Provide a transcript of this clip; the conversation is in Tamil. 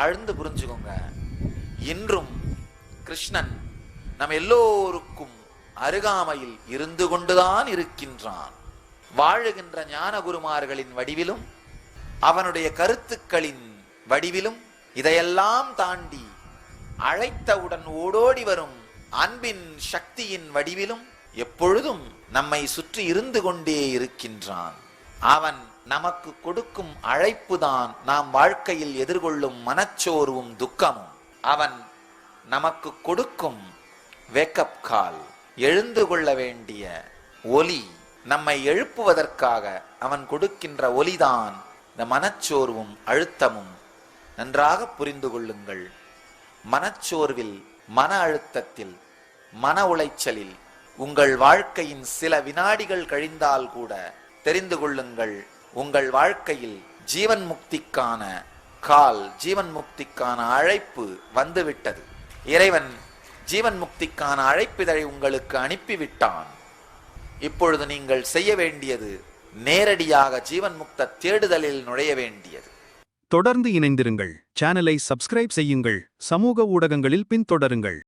ஆழ்ந்து புரிஞ்சுக்கோங்க. இன்றும் கிருஷ்ணன் நம் எல்லோருக்கும் அருகாமையில் இருந்து கொண்டுதான் இருக்கின்றான். வாழுகின்ற ஞான குருமார்களின் வடிவிலும் அவனுடைய கருத்துக்களின் வடிவிலும் இதையெல்லாம் தாண்டி அழைத்தவுடன் ஓடோடி வரும் அன்பின் சக்தியின் வடிவிலும் எப்பொழுதும் நம்மை சுற்றி இருந்து கொண்டே இருக்கின்றான். அவன் நமக்கு கொடுக்கும் அழைப்புதான் நாம் வாழ்க்கையில் எதிர்கொள்ளும் மனச்சோர்வும் துக்கமும். அவன் நமக்கு கொடுக்கும் வேக்கப் கால் எழுந்து கொள்ள வேண்டிய ஒலி நம்மை எழுப்புவதற்காக அவன் கொடுக்கின்ற ஒலிதான் இந்த மனச்சோர்வும் அழுத்தமும். நன்றாக புரிந்து கொள்ளுங்கள். மனச்சோர்வில் மன அழுத்தத்தில் மன உளைச்சலில் உங்கள் வாழ்க்கையின் சில வினாடிகள் கழிந்தால் கூட தெரிந்து கொள்ளுங்கள். உங்கள் வாழ்க்கையில் ஜீவன் முக்திக்கான கால் ஜீவன் முக்திக்கான அழைப்பு வந்துவிட்டது. இறைவன் ஜீவன் முக்திக்கான அழைப்பிதழை உங்களுக்கு அனுப்பிவிட்டான். இப்பொழுது நீங்கள் செய்ய வேண்டியது நேரடியாக ஜீவன் முக்த தேடுதலில் நுழைய வேண்டியது. தொடர்ந்து இணைந்திருங்கள். சேனலை சப்ஸ்கிரைப் செய்யுங்கள். சமூக ஊடகங்களில் பின்தொடருங்கள்.